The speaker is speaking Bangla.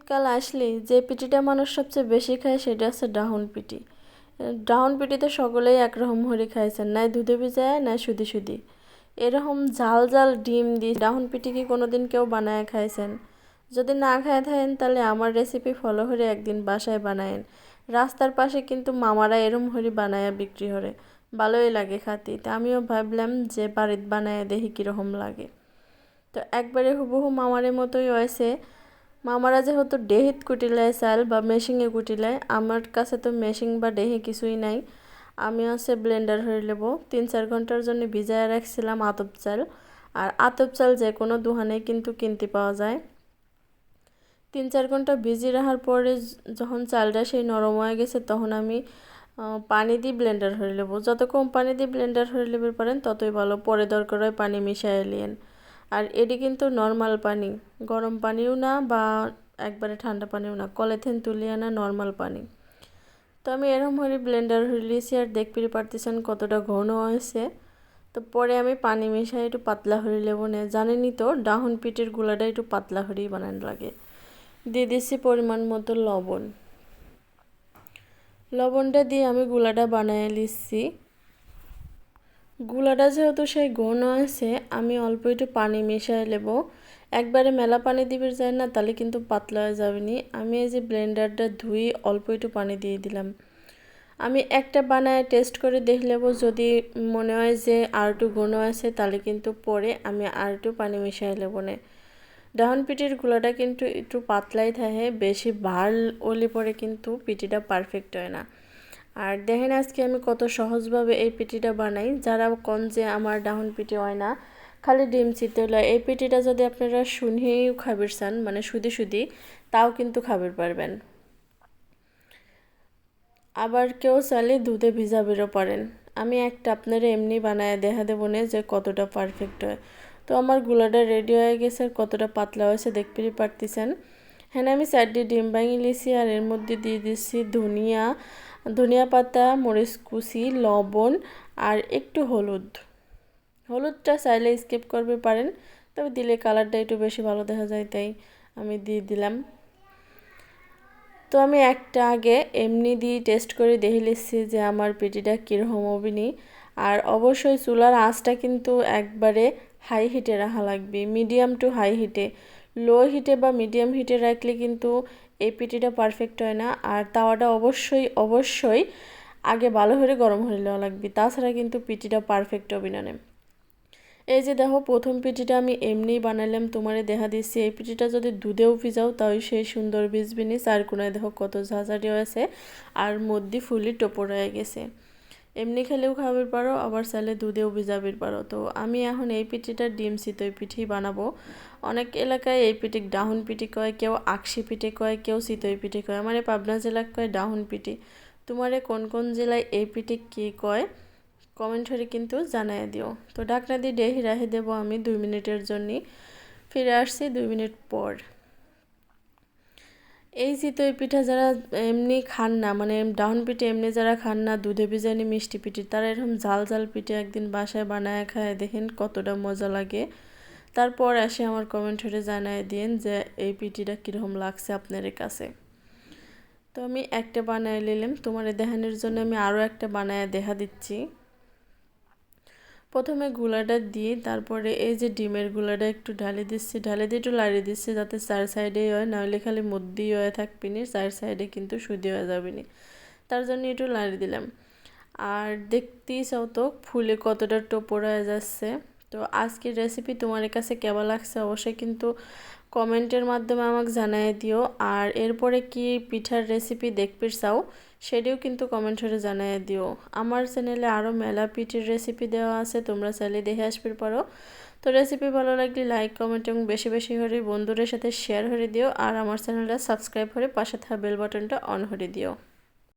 শীতকাল আসলে যে পিঠিটা মানুষ সবচেয়ে বেশি খায় সেটা হচ্ছে ডাহুন পিঠি ডাহুন পিঠিতে সকলেই একরকম হরি খাইছেন, নাই দুধে ভিজায়, নাই সুদি সুদি। এরকম ঝাল ঝাল ডিম দিয়ে ডাহুন পিঠি কি কোনোদিন কেউ বানায় খাইছেন? যদি না খায় থাকেন, তাহলে আমার রেসিপি ফলো করে একদিন বাসায় বানায়েন। রাস্তার পাশে কিন্তু মামারা এরম হরি বানায় বিক্রি করে। ভালোই লাগে খাতি। তা আমিও ভাবলাম যে বাড়িতে বানায় দেখি কীরকম লাগে। তো একবারে হুবহু মামারের মতোই হয়েছে। মামারা যেহেতু ডেহিত কুটিলায় চাল বা মেশিনে কুটিলায় আমার কাছে তো মেশিন বা ডেহি কিছুই নাই। আমি হচ্ছে ব্লেন্ডার হয়ে নেব তিন চার ঘণ্টার জন্য ভিজায় রাখছিলাম আতপ চাল। আর আতপ চাল যে কোনো দোকানে কিন্তু কিনতে পাওয়া যায়। তিন চার ঘণ্টা ভিজি রাখার পরে যখন চালটা সেই নরম হয়ে গেছে, তখন আমি পানি দিয়ে ব্লেন্ডার হয়ে নেব যত কম পানি দিয়ে ব্লেন্ডার হয়ে নেবে পারেন ততই ভালো। পরে দরকার হয় পানি মিশাই নিয়েন আর এটি কিন্তু নর্মাল পানি। গরম পানিও না বা একবারে ঠান্ডা পানিও না, কলেথেন, তুলিয়ে আনা নর্মাল পানি। তো আমি এরকম হলে ব্লেন্ডার হইলিছি আর দেখতে পারতেছেন কতটা ঘন হয়েছে। তো পরে আমি পানি মিশাই একটু পাতলা হরি লেবো না জানেনই তো, ডাহন পিঠের গুলাটা একটু পাতলা হরেই বানানো লাগে। দিয়ে দিচ্ছি পরিমাণ মতো লবণ। লবণটা দিয়ে আমি গুলাটা বানিয়ে নিচ্ছি গুলাটা যেহেতু সেই ঘন আছে, আমি অল্প একটু পানি মিশিয়ে নেব। একবারে মেলা পানি দিবে যায় না, তাহলে কিন্তু পাতলা হয়ে যাবে নি। আমি এই যে ব্লেন্ডারটা ধুই অল্প একটু পানি দিয়ে দিলাম। আমি একটা বানায় টেস্ট করে দেখে নেব যদি মনে হয় যে আর একটু ঘন আছে, তাহলে কিন্তু পরে আমি আর একটু পানি মিশিয়ে নেব না। ডাহন পিঠির গুলাটা কিন্তু একটু পাতলাই থাকে, বেশি ভালো ওলি পরে কিন্তু পিঠিটা পারফেক্ট হয় না। আর দেখেন আজকে আমি কত সহজভাবে এই পিঠিটা বানাই। যারা কন যে আমার ডাহন পিঠি হয় না, খালি ডিম চিতলা এই পিঠিটা যদি আপনারা শুনেও খাবার চান মানে শুধু সুদি তাও কিন্তু খাবার পারবেন। আবার কেউ চাইলে দুধে ভিজাবেরও পারেন। আমি একটা আপনারা এমনি বানায় দেখা দেবো না যে কতটা পারফেক্ট হয়। তো আমার গুলাটা রেডি হয়ে গেছে কতটা পাতলা হয়েছে, দেখতেই পারতেছেন। হ্যাঁ আমি চারটি ডিম ভাঙি আর এর মধ্যে দিয়ে দিচ্ছি ধনিয়া ধনিয়া পাতা, মরিচ কুচি, লবণ আর একটু হলুদ। হলুদটা চাইলে স্কিপ করবে পারেন, তবে দিলে কালারটা একটু বেশি ভালো দেখা যায়, তাই আমি দিয়ে দিলাম। তো আমি একটা আগে এমনি দিয়ে টেস্ট করে দেখে নিচ্ছি যে আমার পেটিটা কীরকম অবিনি আর অবশ্যই চুলার আঁচটা কিন্তু একবারে হাই হিটে রাখা লাগবে মিডিয়াম টু হাই হিটে লো হিটে বা মিডিয়াম হিটে রাখলে কিন্তু এই পিটিটা পারফেক্ট হয় না। আর তাওয়াটা অবশ্যই অবশ্যই আগে ভালো করে গরম হয়ে নেওয়া লাগবে। তাছাড়া কিন্তু পিটিটা পারফেক্ট হবে না এই যে দেখো, প্রথম পিঠিটা আমি এমনি বানালাম, তোমারে দেখা দিচ্ছি। এই পিঠিটা যদি দুধেও ভিজাও, তাও সেই সুন্দর ভিজবিনি চার কোনায় দেখো কত ঝাঁঝারি হয়েছে আর মধ্যে ফুলি টোপর হয়ে গেছে। এমনি খেলেও খাবার পারো, আবার চাইলে দুধেও ভিজাবির পারো। তো আমি এখন এই পিঠিটা ডিম চিতই পিঠি বানাবো। অনেক এলাকায় এই পিঠি ডাহুন পিঠি কয়, কেউ আকশি পিঠে কয়, কেউ চিতই পিঠি কয়। আমার পাবনা জেলা কয় ডাহুন পিঠি। তোমারে কোন কোন জেলায় এই পিঠি কী কয় কমেন্ট করে কিন্তু জানাই দিও। তো ডাকনা দিয়ে ডেহি রাখে দেবো আমি দুই মিনিটের জন্যই ফিরে আসছি দুই মিনিট পর। এই চিতই পিঠা যারা এমনি খান না মানে ডাউন পিঠে এমনি যারা খান না, দুধে বিজানি মিষ্টি পিঠি, তারা এরকম ঝাল ঝাল পিঠে একদিন বাসায় বানায় খায়, দেখেন কতটা মজা লাগে। তারপর এসে আমার কমেন্ট করে জানায় দিন যে, এই পিঠিটা কীরকম লাগছে আপনার কাছে? তো আমি একটা বানায় নিলাম, তোমার দেখানোর জন্য আমি আরও একটা বানায় দেখা দিচ্ছি। প্রথমে গুলাটা দিয়ে তারপরে এই যে ডিমের গুলাটা একটু ঢালে দিচ্ছি, ঢালে দিয়ে একটু লাড়িয়ে দিচ্ছি যাতে চার সাইডেই হয়, নাহলে খালি মধ্যেই হয়ে থাকবি নি, চার সাইডে কিন্তু সুদি হয়ে যাবে নি। তার জন্য একটু লাড়িয়ে দিলাম। আর দেখতেই চাও তো, ফুলে কতটা টোপর হয়ে যাচ্ছে। তো আজকের রেসিপি তোমার কাছে কেমন লাগছে অবশ্যই কিন্তু কমেন্টের মাধ্যমে আমাকে জানাই দিও। আর এরপরে কি পিঠার রেসিপি দেখতে চাও সেটিও কিন্তু কমেন্ট করে জানাই দিও। আমার চ্যানেলে আরও মেলা পিঠের রেসিপি দেওয়া আছে, তোমরা চাইলে দেখে আসবে, পারো। তো রেসিপি ভালো লাগলে লাইক কমেন্ট এবং বেশি বেশি করে বন্ধুদের সাথে শেয়ার করে দিও। আর আমার চ্যানেলটা সাবস্ক্রাইব করে পাশে থাকা বেল বাটনটা অন করে দিও।